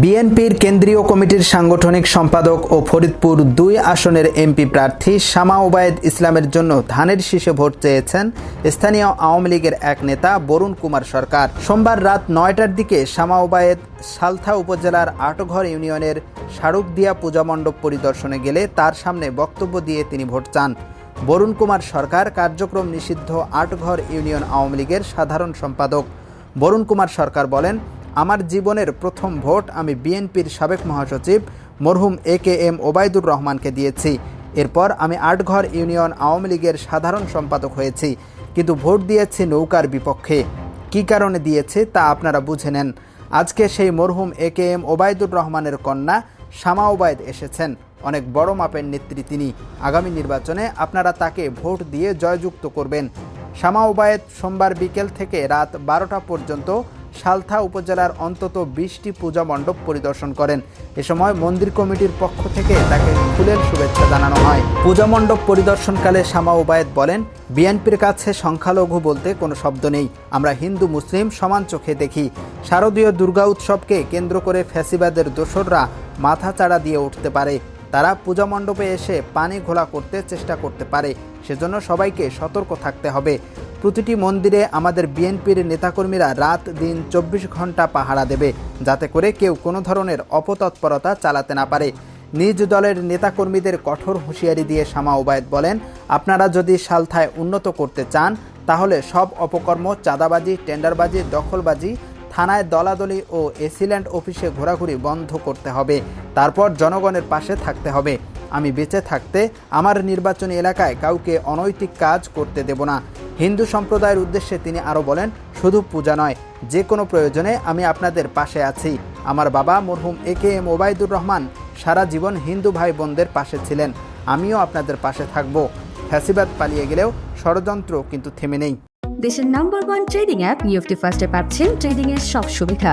বিএনপির কেন্দ্রীয় কমিটির সাংগঠনিক সম্পাদক ও ফরিদপুর দুই আসনের এমপি প্রার্থী শামা ওবায়েদ ইসলামের জন্য ধানের শীষে ভোট চেয়েছেন স্থানীয় আওয়ামী লীগের এক নেতা বরুণ কুমার সরকার। সোমবার রাত নয়টার দিকে শামা ওবায়েদ সালথা উপজেলার আটঘর ইউনিয়নের শারুকদিয়া পূজা মণ্ডপ পরিদর্শনে গেলে তার সামনে বক্তব্য দিয়ে তিনি ভোট চান। বরুণ কুমার সরকার কার্যক্রম নিষিদ্ধ আটঘর ইউনিয়ন আওয়ামী লীগের সাধারণ সম্পাদক। বরুণ কুমার সরকার বলেন আমার জীবনের প্রথম ভোট আমি বিএনপির সাবেক মহাসচিব মরহুম এ কে এম ওবায়দুর রহমানকে দিয়েছি। এরপর আমি আটঘর ইউনিয়ন আওয়ামী লীগের সাধারণ সম্পাদক হয়েছি, কিন্তু ভোট দিয়েছি নৌকার বিপক্ষে। কী কারণে দিয়েছে তা আপনারা বুঝে নেন। আজকে সেই মরহুম এ কে এম ওবায়দুর রহমানের কন্যা শামা ওবায়দ এসেছেন। অনেক বড় মাপের নেত্রী তিনি। আগামী নির্বাচনে আপনারা তাকে ভোট দিয়ে জয়যুক্ত করবেন। শামা ওবায়েদ সোমবার বিকেল থেকে রাত বারোটা পর্যন্ত সালথা উপজেলার অন্তত বিশটি পূজা মণ্ডপ পরিদর্শন করেন। এ সময় মন্দির কমিটির পক্ষ থেকে তাকে ফুলের শুভেচ্ছা জানানো হয়। পূজা মণ্ডপ পরিদর্শনকালে শামা ওবায়েদ বলেন, বিএনপির কাছে সংখ্যালঘু বলতে কোনো শব্দ নেই। আমরা হিন্দু, মুসলিম সমান চোখে দেখি। শারদীয় দুর্গা উৎসবকে কেন্দ্র করে ফ্যাসিবাদের দোসররা মাথা চাড়া দিয়ে উঠতে পারে। তারা পূজা মণ্ডপে এসে পানি ঘোলা করতে চেষ্টা করতে পারে। সেজন্য সবাইকে সতর্ক থাকতে হবে। প্রতিটি মন্দিরে আমাদের বিএনপির নেতাকর্মীরা রাত দিন চব্বিশ ঘণ্টা পাহারা দেবে, যাতে করে কেউ কোনো ধরনের অপতৎপরতা চালাতে না পারে। নিজ দলের নেতাকর্মীদের কঠোর হুঁশিয়ারি দিয়ে শামা ওবায়দ বলেন, আপনারা যদি সালথায় উন্নত করতে চান, তাহলে সব অপকর্ম, চাঁদাবাজি, টেন্ডারবাজি, দখলবাজি, থানায় দলাদলি ও এসিল্যান্ড অফিসে ঘোরাঘুরি বন্ধ করতে হবে। তারপর জনগণের পাশে থাকতে হবে। আমি বেঁচে থাকতে আমার নির্বাচনী এলাকায় কাউকে অনৈতিক কাজ করতে দেব না। হিন্দু সম্প্রদায়ের উদ্দেশ্যে তিনি আরও বলেন, শুধু পূজা নয়, যে কোনো প্রয়োজনে আমি আপনাদের পাশে আছি। আমার বাবা মরহুম A K M Obaidur Rahman সারা জীবন হিন্দু ভাই বোনদের পাশে ছিলেন। আমিও আপনাদের পাশে থাকব। ফ্যাসিবাদ পালিয়ে গেলেও ষড়যন্ত্র কিন্তু থেমে নেই। দেশের নাম্বার ওয়ান ট্রেডিং অ্যাপ নিউফটি ফার্স্টে পাচ্ছেন ট্রেডিং এর সব সুবিধা।